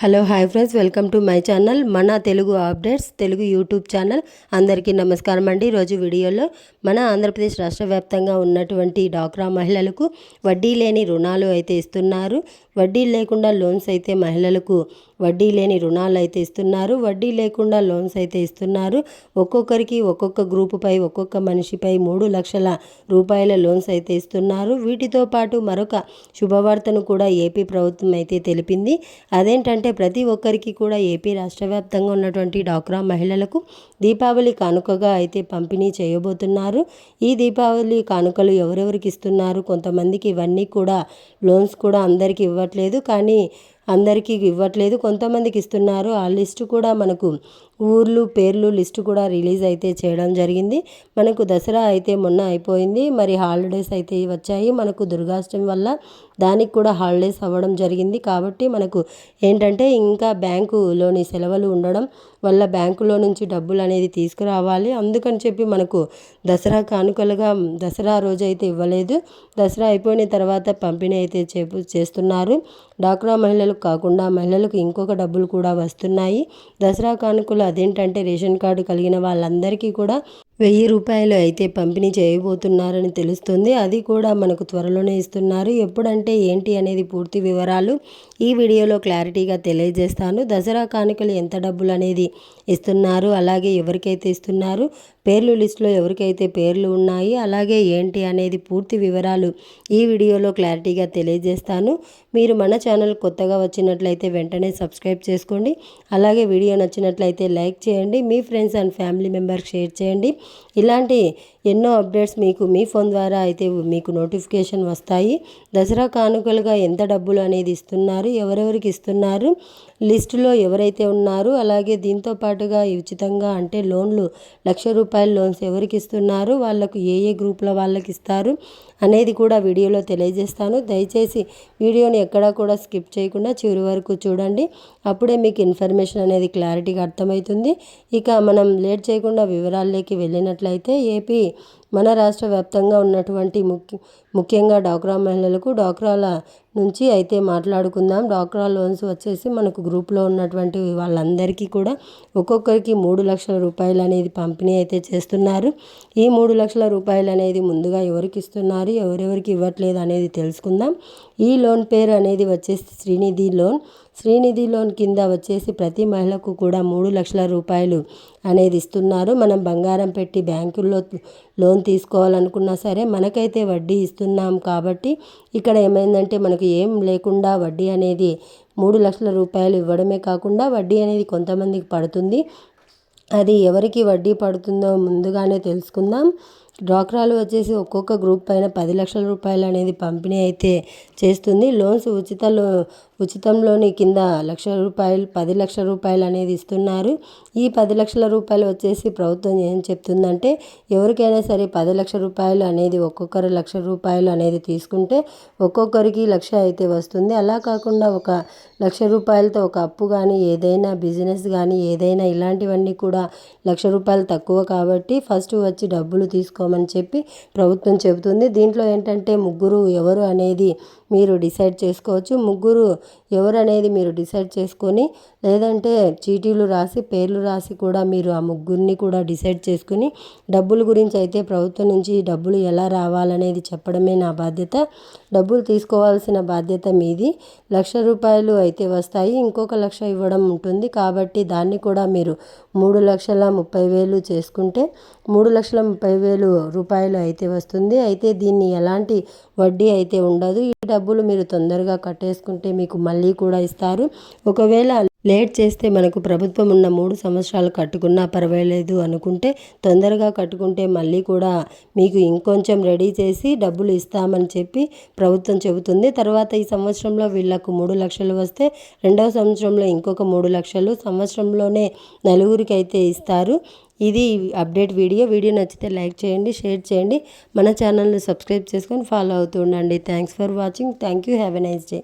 Hello hi friends welcome to my channel మన Telugu updates Telugu YouTube channel. అందరికీ నమస్కారం అండి. ఈరోజు వీడియోలో మన ఆంధ్రప్రదేశ్ రాష్ట్ర వ్యాప్తంగా ఉన్నటువంటి డాక్రా మహిళలకు వడ్డీ లేని రుణాలు అయితే ఇస్తున్నారు. వడ్డీ లేకుండా లోన్స్ అయితే మహిళలకు వడ్డీ లేని రుణాలు అయితే ఇస్తున్నారు వడ్డీ లేకుండా లోన్స్ అయితే ఇస్తున్నారు. ఒక్కొక్కరికి ఒక్కొక్క గ్రూపుపై ఒక్కొక్క మనిషిపై మూడు లక్షల రూపాయల లోన్స్ అయితే ఇస్తున్నారు. వీటితో పాటు మరొక శుభవార్తను కూడా ఏపీ ప్రభుత్వం అయితే తెలిపింది. అదేంటంటే ప్రతి ఒక్కరికి కూడా ఏపీ రాష్ట్ర వ్యాప్తంగా ఉన్నటువంటి డాక్రా మహిళలకు దీపావళి కానుకగా అయితే పంపిణీ చేయబోతున్నారు. ఈ దీపావళి కానుకలు ఎవరెవరికి ఇస్తున్నారు? కొంతమందికి ఇవన్నీ కూడా లోన్స్ కూడా అందరికీ ఇవ్వట్లేదు. కానీ అందరికీ ఇవ్వట్లేదు. కొంతమందికి ఇస్తున్నారు. ఆ లిస్టు కూడా మనకు ఊర్లు పేర్లు లిస్టు కూడా రిలీజ్ అయితే చేయడం జరిగింది. మనకు దసరా అయితే మొన్న అయిపోయింది. మరి హాలిడేస్ అయితే వచ్చాయి. మనకు దుర్గాష్టమి వల్ల దానికి కూడా హాలిడేస్ అవ్వడం జరిగింది. కాబట్టి మనకు ఏంటంటే ఇంకా బ్యాంకులోని సెలవులు ఉండడం వల్ల బ్యాంకులో నుంచి డబ్బులు అనేది తీసుకురావాలి. అందుకని చెప్పి మనకు దసరా కానుకలుగా దసరా రోజు అయితే ఇవ్వలేదు. దసరా అయిపోయిన తర్వాత పంపిణీ అయితే చేస్తున్నారు. డాక్రా మహిళలకు కాకుండా మహిళలకు ఇంకొక డబ్బులు కూడా వస్తున్నాయి. దసరా కానుకలు అదేంటంటే రేషన్ కార్డు కలిగిన వాళ్ళందరికీ కూడా వెయ్యి రూపాయలు అయితే పంపిణీ చేయబోతున్నారని తెలుస్తుంది. అది కూడా మనకు త్వరలోనే ఇస్తున్నారు. ఎప్పుడంటే ఏంటి అనేది పూర్తి వివరాలు ఈ వీడియోలో క్లారిటీగా తెలియజేస్తాను. దసరా కానుకలు ఎంత డబ్బులు అనేది ఇస్తున్నారు అలాగే ఎవరికైతే ఇస్తున్నారు పేర్లు లిస్టులో ఎవరికైతే పేర్లు ఉన్నాయి అలాగే ఏంటి అనేది పూర్తి వివరాలు ఈ వీడియోలో క్లారిటీగా తెలియజేస్తాను. మీరు మన ఛానల్ కొత్తగా వచ్చినట్లయితే వెంటనే సబ్స్క్రైబ్ చేసుకోండి. అలాగే వీడియో నచ్చినట్లయితే లైక్ చేయండి. మీ ఫ్రెండ్స్ అండ్ ఫ్యామిలీ మెంబర్కి షేర్ చేయండి. ఇలాంటి ఎన్నో అప్డేట్స్ మీకు మీ ఫోన్ ద్వారా అయితే మీకు నోటిఫికేషన్ వస్తాయి. దసరా కానుకలుగా ఎంత డబ్బులు అనేది ఇస్తున్నారు ఎవరెవరికి ఇస్తున్నారు లిస్టులో ఎవరైతే ఉన్నారో అలాగే దీంతో పాటుగా ఉచితంగా అంటే లోన్లు లక్ష రూపాయల లోన్స్ ఎవరికి ఇస్తున్నారు వాళ్ళకు ఏ ఏ గ్రూప్ల వాళ్ళకి ఇస్తారు అనేది కూడా వీడియోలో తెలియజేస్తాను. దయచేసి వీడియోని ఎక్కడా కూడా స్కిప్ చేయకుండా చివరి వరకు చూడండి. అప్పుడే మీకు ఇన్ఫర్మేషన్ అనేది క్లారిటీగా అర్థమవుతుంది. ఇక మనం లేట్ చేయకుండా వివరాల్లోకి వెళ్ళినట్లయితే ఏపీ మన రాష్ట్ర వ్యాప్తంగా ఉన్నటువంటి ముఖ్య ముఖ్యంగా డాక్రా మహిళలకు డాక్రాల నుంచి అయితే మాట్లాడుకుందాం. డాక్రా లోన్స్ వచ్చేసి మనకు గ్రూప్లో ఉన్నటువంటి వాళ్ళందరికీ కూడా ఒక్కొక్కరికి మూడు లక్షల రూపాయలు అనేది పంపిణీ అయితే చేస్తున్నారు. ఈ మూడు లక్షల రూపాయలు అనేది ముందుగా ఎవరికి ఇస్తున్నారు ఎవరెవరికి ఇవ్వట్లేదు అనేది తెలుసుకుందాం. ఈ లోన్ పేరు అనేది వచ్చేసి శ్రీనిధి లోన్. శ్రీనిధి లోన్ కింద వచ్చేసి ప్రతి మహిళకు కూడా మూడు లక్షల రూపాయలు అనేది ఇస్తున్నారు. మనం బంగారం పెట్టి బ్యాంకుల్లో లోన్ తీసుకోవాలనుకున్నా సరే మనకైతే వడ్డీ ఇస్తున్నాం కాబట్టి ఇక్కడ ఏమైందంటే మనకు ఏం లేకుండా వడ్డీ అనేది మూడు లక్షల రూపాయలు ఇవ్వడమే కాకుండా వడ్డీ అనేది కొంతమందికి పడుతుంది. అది ఎవరికి వడ్డీ పడుతుందో ముందుగానే తెలుసుకుందాం. డ్వాక్రాలు వచ్చేసి ఒక్కొక్క గ్రూప్ పైన పది లక్షల రూపాయలు అనేది పంపిణీ అయితే చేస్తుంది. లోన్స్ ఉచిత లో ఉచితంలోని కింద లక్ష రూపాయలు పది లక్షల రూపాయలు అనేది ఇస్తున్నారు. ఈ పది లక్షల రూపాయలు వచ్చేసి ప్రభుత్వం ఏం చెప్తుందంటే ఎవరికైనా సరే పది లక్షల రూపాయలు అనేది ఒక్కొక్కరు లక్ష రూపాయలు అనేది తీసుకుంటే ఒక్కొక్కరికి లక్ష అయితే వస్తుంది. అలా కాకుండా ఒక లక్ష రూపాయలతో ఒక అప్పు కానీ ఏదైనా బిజినెస్ కానీ ఏదైనా ఇలాంటివన్నీ కూడా లక్ష రూపాయలు తక్కువ కాబట్టి ఫస్ట్ వచ్చి డబ్బులు తీసుకోమని చెప్పి ప్రభుత్వం చెబుతుంది. దీంట్లో ఏంటంటే ముగ్గురు ఎవరు అనేది మీరు డిసైడ్ చేసుకోవచ్చు. ముగ్గురు ఎవరనేది మీరు డిసైడ్ చేసుకొని లేదంటే చీటీలు రాసి పేర్లు రాసి కూడా మీరు ఆ ముగ్గురిని కూడా డిసైడ్ చేసుకుని డబ్బుల గురించి అయితే ప్రభుత్వం నుంచి డబ్బులు ఎలా రావాలనేది చెప్పడమే నా బాధ్యత. డబ్బులు తీసుకోవాల్సిన బాధ్యత మీది. లక్ష రూపాయలు అయితే వస్తాయి. ఇంకొక లక్ష ఇవ్వడం ఉంటుంది. కాబట్టి దాన్ని కూడా మీరు మూడు లక్షల ముప్పై వేలు చేసుకుంటే మూడు లక్షల ముప్పై వేలు రూపాయలు అయితే వస్తుంది. అయితే దీన్ని ఎలాంటి వడ్డీ అయితే ఉండదు. ఈ డబ్బులు మీరు తొందరగా కట్టేసుకుంటే మీకు మళ్ళీ కూడా ఇస్తారు. ఒకవేళ లేట్ చేస్తే మనకు ప్రభుత్వం ఉన్న మూడు సంవత్సరాలు కట్టుకున్నా పర్వాలేదు అనుకుంటే తొందరగా కట్టుకుంటే మళ్ళీ కూడా మీకు ఇంకొంచెం రెడీ చేసి డబ్బులు ఇస్తామని చెప్పి ప్రభుత్వం చెబుతుంది. తర్వాత ఈ సంవత్సరంలో వీళ్ళకు మూడు లక్షలు వస్తే రెండవ సంవత్సరంలో ఇంకొక మూడు లక్షలు సంవత్సరంలోనే నలుగురికి అయితే ఇస్తారు. ఇది అప్డేట్ వీడియో. వీడియో నచ్చితే లైక్ చేయండి షేర్ చేయండి. మన ఛానల్ని సబ్స్క్రైబ్ చేసుకొని ఫాలో అవుతూ ఉండండి. Thanks for watching. Thank you. Have a nice day.